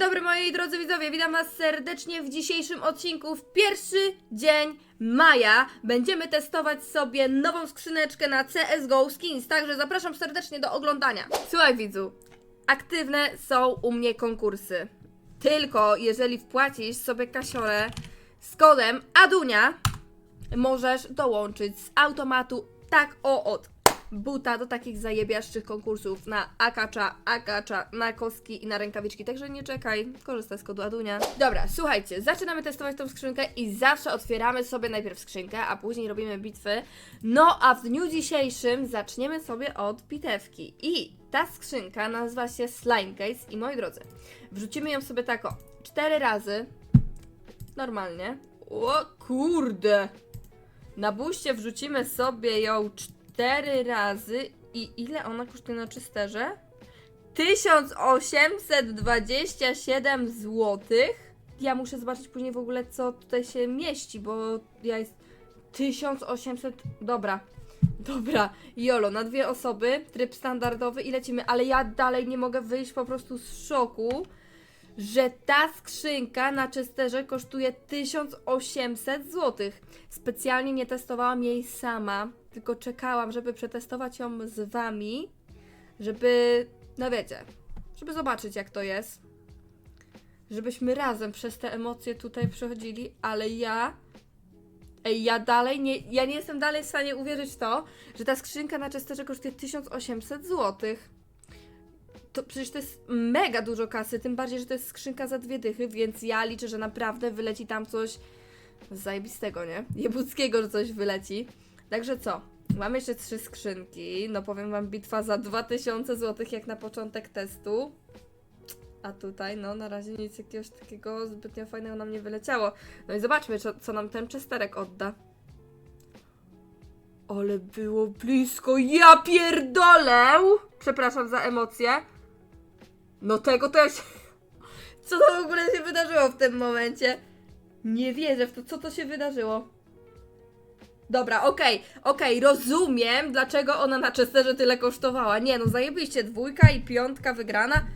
dobry moi drodzy widzowie, witam was serdecznie w dzisiejszym odcinku w pierwszy dzień maja. Będziemy testować sobie nową skrzyneczkę na CSGO Skins, także zapraszam serdecznie do oglądania. Słuchaj widzu, aktywne są u mnie konkursy. Tylko jeżeli wpłacisz sobie kasiorę z kodem ADUNIA, możesz dołączyć z automatu tak o od buta do takich zajebiaszczych konkursów na akacza, akacza, na kostki i na rękawiczki. Także nie czekaj, korzystaj z kodu Adunia. Dobra, słuchajcie, zaczynamy testować tą skrzynkę i zawsze otwieramy sobie najpierw skrzynkę, a później robimy bitwy. No a w dniu dzisiejszym zaczniemy sobie od bitewki. I ta skrzynka nazywa się Slime Case i moi drodzy, wrzucimy ją sobie tak o cztery razy. Normalnie. O kurde! Na buście wrzucimy sobie ją cztery razy i ile ona kosztuje na czysterze? 1827 zł. Ja muszę zobaczyć później w ogóle co tutaj się mieści, bo ja jest 1800. Dobra. Dobra, Jolo, na dwie osoby, tryb standardowy i lecimy, ale ja dalej nie mogę wyjść po prostu z szoku, że ta skrzynka na czysterze kosztuje 1800 zł. Specjalnie nie testowałam jej sama, tylko czekałam, żeby przetestować ją z wami, żeby, no wiecie, żeby zobaczyć jak to jest. Żebyśmy razem przez te emocje tutaj przechodzili, ale ja Ej, ja dalej nie, ja nie jestem dalej w stanie uwierzyć w to, że ta skrzynka na czysterze kosztuje 1800 zł. To przecież to jest mega dużo kasy, tym bardziej, że to jest skrzynka za dwie dychy, więc ja liczę, że naprawdę wyleci tam coś zajebistego, nie? Jebuckiego, że coś wyleci. Także co? Mamy jeszcze trzy skrzynki. No powiem wam, bitwa za 2000 zł jak na początek testu. A tutaj, no na razie nic jakiegoś takiego zbytnio fajnego nam nie wyleciało. No i zobaczmy, co, co nam ten czesterek odda. Ale było blisko. Ja pierdolę! Przepraszam za emocje. No tego się... Co to w ogóle się wydarzyło w tym momencie? Nie wierzę w to. Co to się wydarzyło? Dobra, okej, okej, rozumiem, dlaczego ona na Chesterze tyle kosztowała. Nie no, zajebiście, dwójka i piątka wygrana.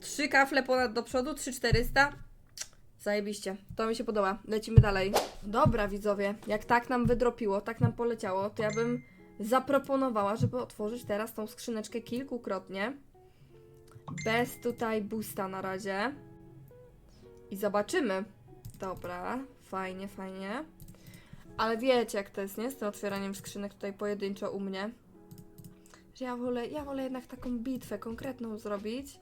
Trzy kafle ponad do przodu, 3400. Zajebiście, to mi się podoba. Lecimy dalej. Dobra, widzowie, jak tak nam wydropiło, tak nam poleciało, to ja bym zaproponowała, żeby otworzyć teraz tą skrzyneczkę kilkukrotnie. Bez tutaj boosta na razie. I zobaczymy. Dobra, fajnie, fajnie. Ale wiecie jak to jest, nie? Z tym otwieraniem skrzynek tutaj pojedynczo u mnie. Że ja wolę, ja wolę jednak taką bitwę konkretną zrobić,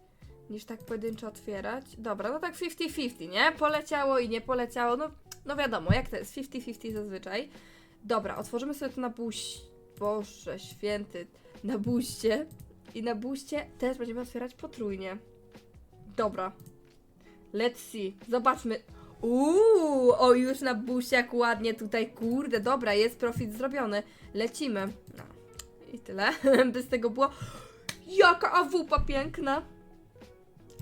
niż tak pojedynczo otwierać. Dobra, no tak 50-50, nie? Poleciało i nie poleciało, no, no wiadomo, jak to jest, 50-50 zazwyczaj. Dobra, otworzymy sobie to na buź... Boże święty, na buście. I na buście też będziemy otwierać potrójnie. Dobra. Let's see. Zobaczmy. Uuu, o już na busiak ładnie tutaj, kurde, dobra, jest profit zrobiony. Lecimy. No. I tyle. Bez tego było. Jaka awupa piękna.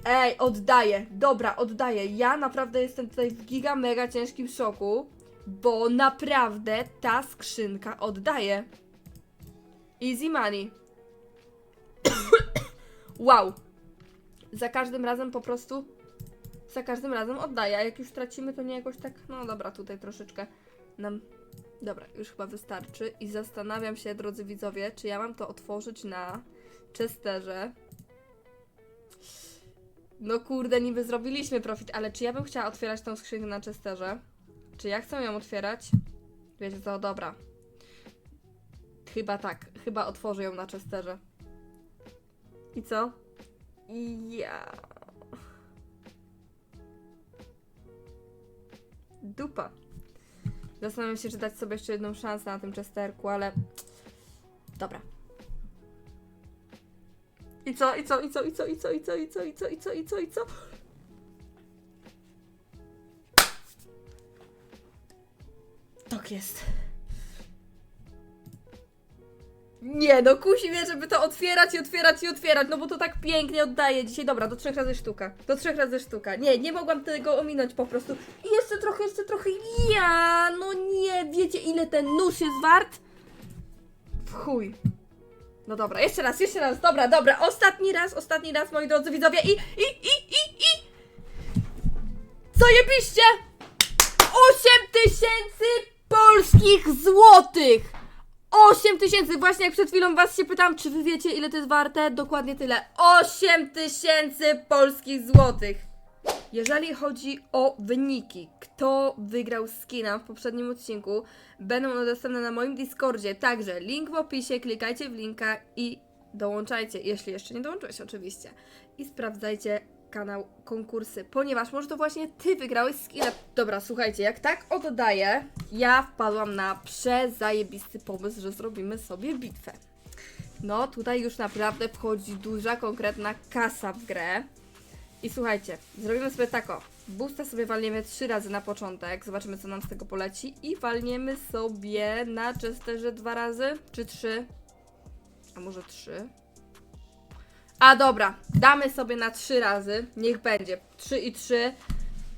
Ej, oddaję. Dobra, oddaję. Ja naprawdę jestem tutaj w giga mega ciężkim szoku, bo naprawdę ta skrzynka oddaje. Easy money. wow. Za każdym razem po prostu za każdym razem oddaję, a jak już tracimy, to nie jakoś tak, no dobra, tutaj troszeczkę nam, dobra, już chyba wystarczy i zastanawiam się, drodzy widzowie, czy ja mam to otworzyć na Chesterze. No kurde, niby zrobiliśmy profit, ale czy ja bym chciała otwierać tą skrzynkę na Chesterze? Czy ja chcę ją otwierać? Wiecie co, dobra. Chyba tak, chyba otworzę ją na Chesterze. I co? I ja... dupa. Zastanawiam się, czy dać sobie jeszcze jedną szansę na tym Chesterku, ale... Dobra. I co, i co, i co, i co, i co, i co, i co, i co, i co, i co, i co? Tak jest. Nie, no kusi mnie, żeby to otwierać i otwierać i otwierać, no bo to tak pięknie oddaje dzisiaj. Dobra, do trzech razy sztuka. Do trzech razy sztuka. Nie, nie mogłam tego ominąć po prostu. I jeszcze trochę, jeszcze trochę. Ja, no nie, wiecie ile ten nóż jest wart? W chuj. No dobra, jeszcze raz, jeszcze raz, dobra, dobra, ostatni raz, ostatni raz, moi drodzy widzowie i, i, i, i, i. Zajebiście! 8 tysięcy polskich złotych! 8 tysięcy! Właśnie jak przed chwilą was się pytam, czy wy wiecie ile to jest warte? Dokładnie tyle. 8 tysięcy polskich złotych! Jeżeli chodzi o wyniki, kto wygrał skina w poprzednim odcinku, będą one dostępne na moim Discordzie. Także link w opisie, klikajcie w linka i dołączajcie, jeśli jeszcze nie dołączyłeś oczywiście. I sprawdzajcie kanał konkursy, ponieważ może to właśnie ty wygrałeś skina. Dobra, słuchajcie, jak tak oddaję, ja wpadłam na przezajebisty pomysł, że zrobimy sobie bitwę. No, tutaj już naprawdę wchodzi duża, konkretna kasa w grę. I słuchajcie, zrobimy sobie tako. Boosta sobie walniemy trzy razy na początek, zobaczymy co nam z tego poleci. I walniemy sobie na Chesterze dwa razy, czy trzy? A może trzy? A dobra, damy sobie na trzy razy, niech będzie. Trzy i trzy.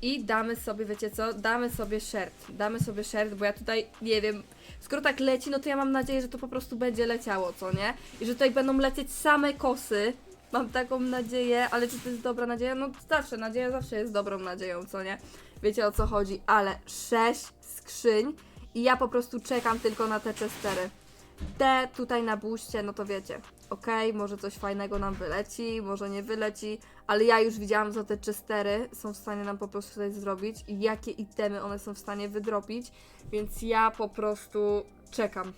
I damy sobie, wiecie co? Damy sobie shirt. Damy sobie shirt, bo ja tutaj nie wiem. Skoro tak leci, no to ja mam nadzieję, że to po prostu będzie leciało, co nie? I że tutaj będą lecieć same kosy. Mam taką nadzieję, ale czy to jest dobra nadzieja? No zawsze, nadzieja zawsze jest dobrą nadzieją, co nie? Wiecie o co chodzi, ale sześć skrzyń i ja po prostu czekam tylko na te chestery. Te tutaj na buście, no to wiecie, okej, może coś fajnego nam wyleci, może nie wyleci, ale ja już widziałam, co te chestery są w stanie nam po prostu tutaj zrobić i jakie itemy one są w stanie wydropić, więc ja po prostu czekam.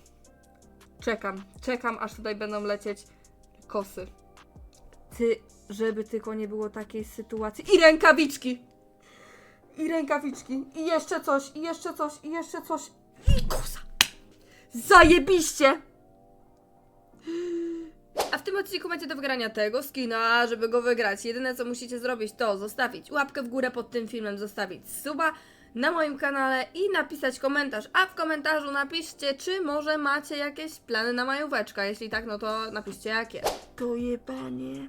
Czekam, czekam, aż tutaj będą lecieć kosy. Ty, żeby tylko nie było takiej sytuacji. I rękawiczki! I rękawiczki. I jeszcze coś, i jeszcze coś, i jeszcze coś. I kosa! Zajebiście! A w tym odcinku macie do wygrania tego skina, żeby go wygrać. Jedyne co musicie zrobić to zostawić łapkę w górę pod tym filmem, zostawić suba na moim kanale i napisać komentarz. A w komentarzu napiszcie, czy może macie jakieś plany na majóweczka. Jeśli tak, no to napiszcie jakie. To jebanie.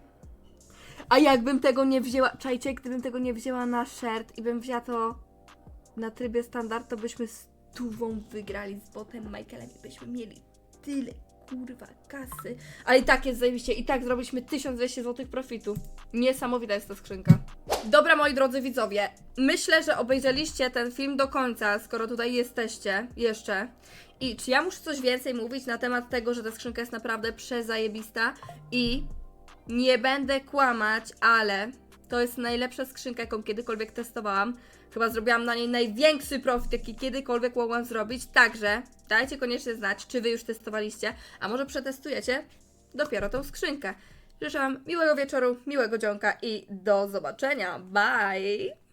A jakbym tego nie wzięła, czajcie, gdybym tego nie wzięła na shirt i bym wzięła to na trybie standard, to byśmy stówą wygrali z botem Michaelem i byśmy mieli tyle kurwa kasy. Ale i tak jest zajebiście, i tak zrobiliśmy 1200 zł profitu. Niesamowita jest ta skrzynka. Dobra, moi drodzy widzowie, myślę, że obejrzeliście ten film do końca, skoro tutaj jesteście jeszcze. I czy ja muszę coś więcej mówić na temat tego, że ta skrzynka jest naprawdę przezajebista i nie będę kłamać, ale to jest najlepsza skrzynka, jaką kiedykolwiek testowałam. Chyba zrobiłam na niej największy profit, jaki kiedykolwiek mogłam zrobić. Także dajcie koniecznie znać, czy wy już testowaliście, a może przetestujecie dopiero tą skrzynkę. Życzę Wam miłego wieczoru, miłego dzionka i do zobaczenia. Bye!